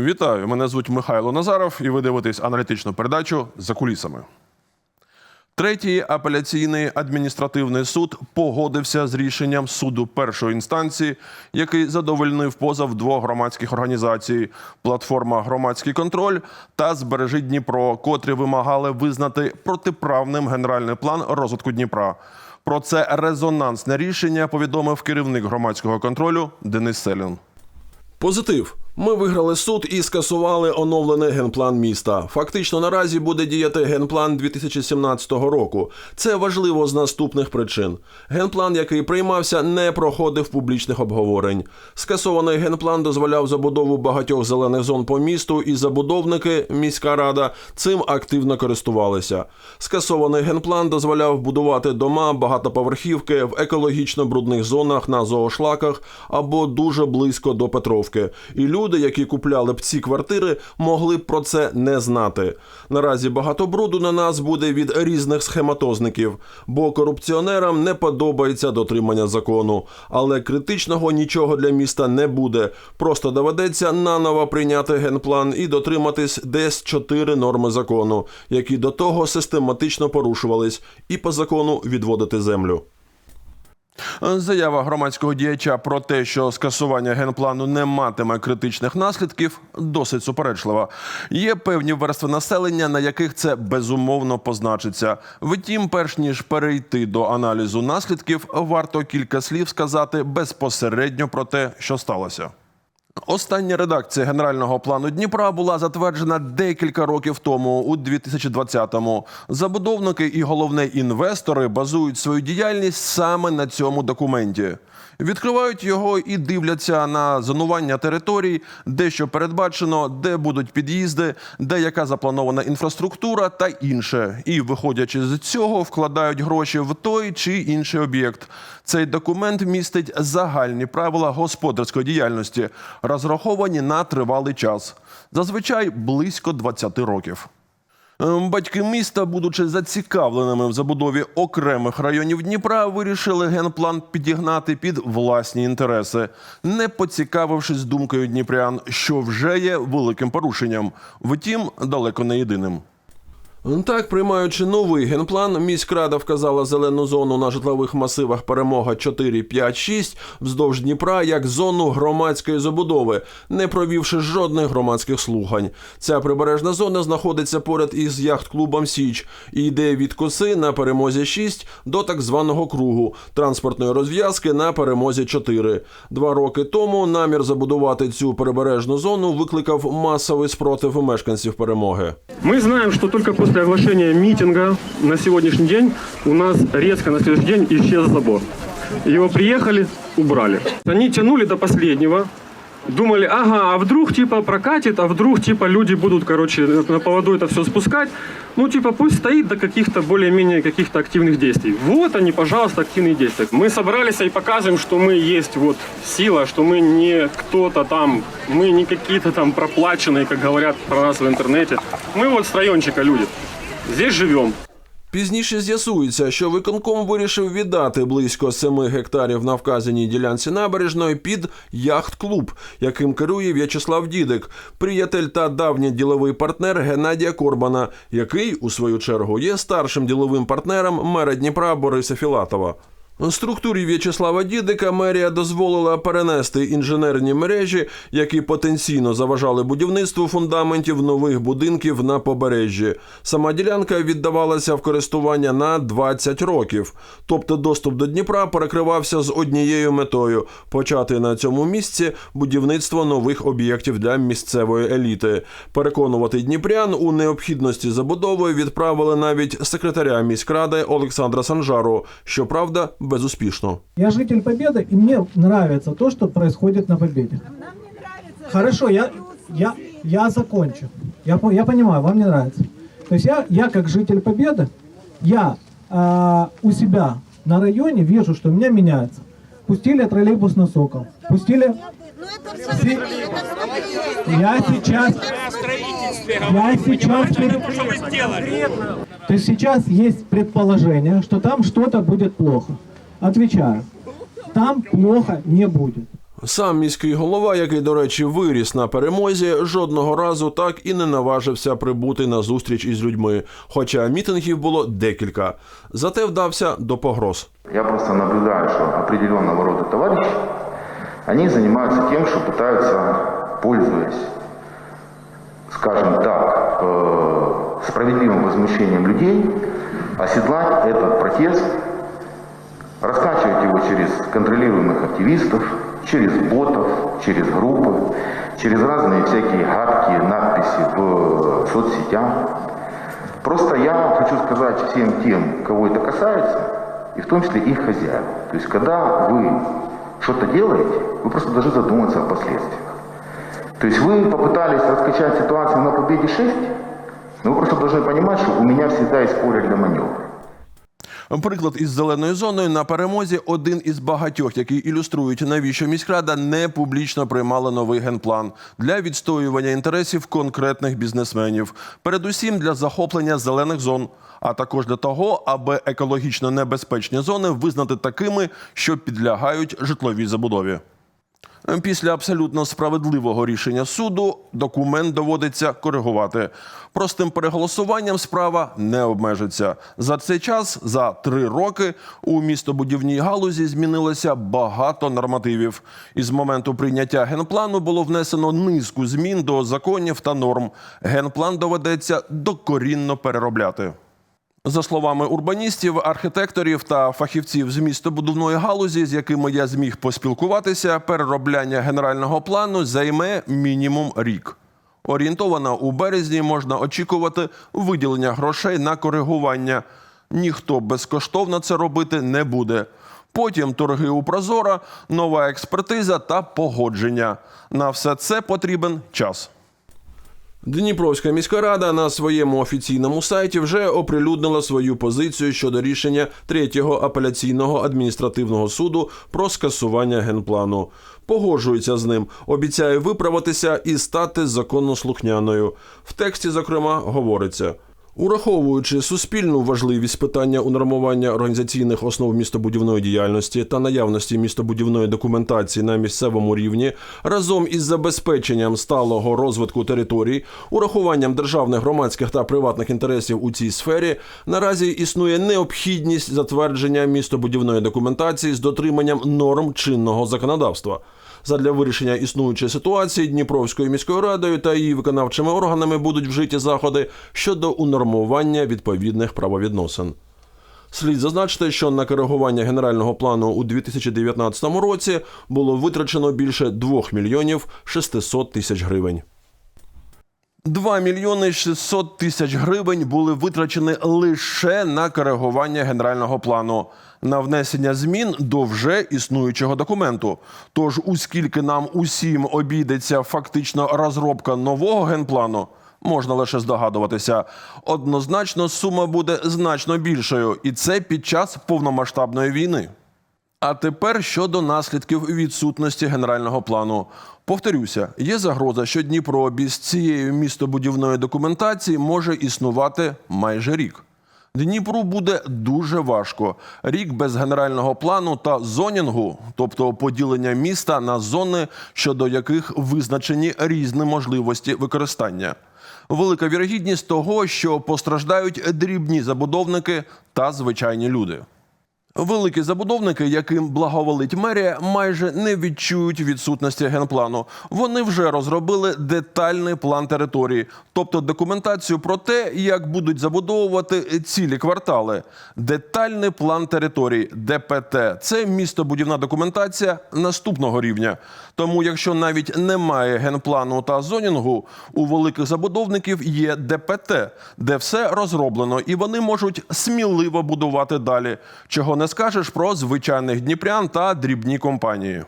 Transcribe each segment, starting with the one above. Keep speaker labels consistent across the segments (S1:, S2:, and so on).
S1: Вітаю! Мене звуть Михайло Назаров, і ви дивитесь аналітичну передачу за кулісами. Третій апеляційний адміністративний суд погодився з рішенням суду першої інстанції, який задовольнив позов двох громадських організацій: платформа Громадський контроль та Збережи Дніпро, котрі вимагали визнати протиправним генеральний план розвитку Дніпра. Про це резонансне рішення повідомив керівник громадського контролю Денис Селін. Позитив. Ми виграли суд і скасували оновлений генплан міста. Фактично наразі буде діяти генплан 2017 року. Це важливо з наступних причин. Генплан, який приймався, не проходив публічних обговорень. Скасований генплан дозволяв забудову багатьох зелених зон по місту, і забудовники, міська рада, цим активно користувалися. Скасований генплан дозволяв будувати дома, багатоповерхівки в екологічно брудних зонах на зоошлаках або дуже близько до Петровки. І люди, які купляли б ці квартири, могли б про це не знати. Наразі багато бруду на нас буде від різних схематозників, бо корупціонерам не подобається дотримання закону. Але критичного нічого для міста не буде. Просто доведеться наново прийняти генплан і дотриматись десь чотири норми закону, які до того систематично порушувались, і по закону відводити землю. Заява громадського діяча про те, що скасування генплану не матиме критичних наслідків, досить суперечлива. Є певні верстви населення, на яких це безумовно позначиться. Втім, перш ніж перейти до аналізу наслідків, варто кілька слів сказати безпосередньо про те, що сталося. Остання редакція генерального плану Дніпра була затверджена декілька років тому, у 2020-му. Забудовники і головне інвестори базують свою діяльність саме на цьому документі. Відкривають його і дивляться на зонування територій, де що передбачено, де будуть під'їзди, де яка запланована інфраструктура та інше. І, виходячи з цього, вкладають гроші в той чи інший об'єкт. Цей документ містить загальні правила господарської діяльності, розраховані на тривалий час, зазвичай близько 20 років. Ем, Батьки міста, будучи зацікавленими в забудові окремих районів Дніпра, вирішили генплан підігнати під власні інтереси, не поцікавившись думкою дніпрян, що вже є великим порушенням, втім, далеко не єдиним. Так, приймаючи новий генплан, міськрада вказала зелену зону на житлових масивах перемога 4, 5, 6 вздовж Дніпра як зону громадської забудови, не провівши жодних громадських слухань. Ця прибережна зона знаходиться поряд із яхт-клубом Січ і йде від коси на перемозі 6 до так званого кругу транспортної розв'язки на перемозі 4. Два роки тому намір забудувати цю прибережну зону викликав масовий спротив мешканців перемоги.
S2: Мы знаем, что только после оглашения митинга на сегодняшний день у нас резко на следующий день исчез забор. Его приехали, убрали. Они тянули до последнего, думали, ага, а вдруг типа прокатит, а вдруг типа люди будут, короче, на поводу это все спускать. Ну, типа пусть стоит до каких-то более-менее каких-то активных действий. Вот они, пожалуйста, активные действия. Мы собрались и показываем, что мы есть вот сила, что мы не кто-то там, мы не какие-то там проплаченные, как говорят про нас в интернете. Мы вот с райончика люди. Здесь живем.
S1: Пізніше з'ясується, що виконком вирішив віддати близько 7 гектарів на вказаній ділянці набережної під яхт-клуб, яким керує В'ячеслав Дідик, приятель та давній діловий партнер Геннадія Корбана, який, у свою чергу, є старшим діловим партнером мера Дніпра Бориса Філатова. Структурі В'ячеслава Дідика мерія дозволила перенести інженерні мережі, які потенційно заважали будівництву фундаментів нових будинків на побережжі. Сама ділянка віддавалася в користування на 20 років. Тобто доступ до Дніпра перекривався з однією метою почати на цьому місці будівництво нових об'єктів для місцевої еліти. Переконувати дніпрян у необхідності забудови відправили навіть секретаря міськради Олександра Санжару. Щоправда, безуспішно.
S3: Я житель Победы, и мне нравится то, что происходит на Победе. Хорошо, я, я, я закончу. Я, я понимаю, вам не нравится. То есть я, я как житель Победы, я а, у себя на районе вижу, что у меня меняется. Пустили троллейбус на Сокол. Пустили... Си- Я сейчас... Я сейчас... То есть сейчас есть предположение, что там что-то будет плохо. Отвечаю, там плохо не будет.
S1: Сам міський голова, який, до речі, виріс на перемозі, жодного разу так і не наважився прибути на зустріч із людьми, хоча мітингів було декілька. Зате вдався до погроз.
S4: Я просто наблюдаю, что определенного рода товарищи, они занимаются тем, что пытаются, пользуясь, скажем так, э, справедливым возмущением людей, оседлать этот протест, Раскачивать его через контролируемых активистов, через ботов, через группы, через разные всякие гадкие надписи в соцсетях. Просто я хочу сказать всем тем, кого это касается, и в том числе их хозяев. То есть, когда вы что-то делаете, вы просто должны задуматься о последствиях. То есть вы попытались раскачать ситуацию на победе 6, но вы просто должны понимать, что у меня всегда есть поле для маневра.
S1: Приклад із зеленою зоною на перемозі один із багатьох, які ілюструють, навіщо міськрада не публічно приймала новий генплан для відстоювання інтересів конкретних бізнесменів, передусім для захоплення зелених зон, а також для того, аби екологічно небезпечні зони визнати такими, що підлягають житловій забудові. Після абсолютно справедливого рішення суду документ доводиться коригувати. Простим переголосуванням справа не обмежиться. За цей час, за три роки, у містобудівній галузі змінилося багато нормативів. І з моменту прийняття генплану було внесено низку змін до законів та норм. Генплан доведеться докорінно переробляти. За словами урбаністів, архітекторів та фахівців з містобудівної галузі, з якими я зміг поспілкуватися, переробляння генерального плану займе мінімум рік. Орієнтовано у березні можна очікувати виділення грошей на коригування. Ніхто безкоштовно це робити не буде. Потім торги у Прозоро, нова експертиза та погодження. На все це потрібен час. Дніпровська міська рада на своєму офіційному сайті вже оприлюднила свою позицію щодо рішення третього апеляційного адміністративного суду про скасування генплану. Погоджується з ним, обіцяє виправитися і стати законослухняною. В тексті, зокрема, говориться. Ураховуючи суспільну важливість питання унормування організаційних основ містобудівної діяльності та наявності містобудівної документації на місцевому рівні, разом із забезпеченням сталого розвитку територій, урахуванням державних, громадських та приватних інтересів у цій сфері, наразі існує необхідність затвердження містобудівної документації з дотриманням норм чинного законодавства. Задля вирішення існуючої ситуації Дніпровською міською радою та її виконавчими органами будуть вжиті заходи щодо унормування відповідних правовідносин. Слід зазначити, що на коригування генерального плану у 2019 році було витрачено більше 2 мільйонів 600 тисяч гривень. 2 мільйони 600 тисяч гривень були витрачені лише на коригування генерального плану, на внесення змін до вже існуючого документу. Тож, оскільки нам усім обійдеться фактично розробка нового генплану, можна лише здогадуватися. Однозначно, сума буде значно більшою, і це під час повномасштабної війни. А тепер щодо наслідків відсутності генерального плану. Повторюся, є загроза, що Дніпро без цієї містобудівної документації може існувати майже рік. Дніпру буде дуже важко. Рік без генерального плану та зонінгу, тобто поділення міста на зони, щодо яких визначені різні можливості використання. Велика вірогідність того, що постраждають дрібні забудовники та звичайні люди. Великі забудовники, яким благоволить мерія, майже не відчують відсутності генплану. Вони вже розробили детальний план території, тобто документацію про те, як будуть забудовувати цілі квартали. Детальний план території ДПТ це містобудівна документація наступного рівня. Тому, якщо навіть немає генплану та зонінгу, у великих забудовників є ДПТ, де все розроблено, і вони можуть сміливо будувати далі. Чого не скажеш про звичайних дніпрян та дрібні компанії.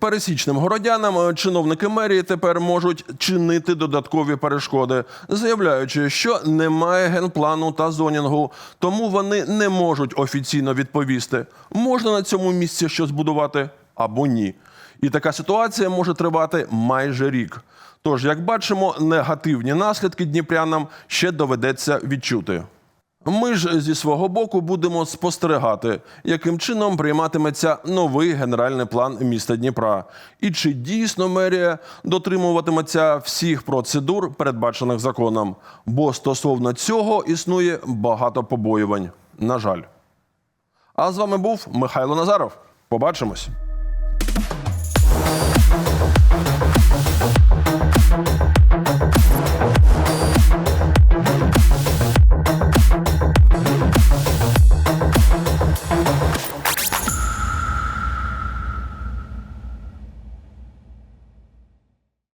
S1: Пересічним городянам чиновники мерії тепер можуть чинити додаткові перешкоди, заявляючи, що немає генплану та зонінгу, тому вони не можуть офіційно відповісти, можна на цьому місці щось будувати або ні. І така ситуація може тривати майже рік. Тож, як бачимо, негативні наслідки дніпрянам ще доведеться відчути. Ми ж зі свого боку будемо спостерігати, яким чином прийматиметься новий генеральний план міста Дніпра, і чи дійсно мерія дотримуватиметься всіх процедур, передбачених законом. Бо стосовно цього існує багато побоювань. На жаль. А з вами був Михайло Назаров. Побачимось.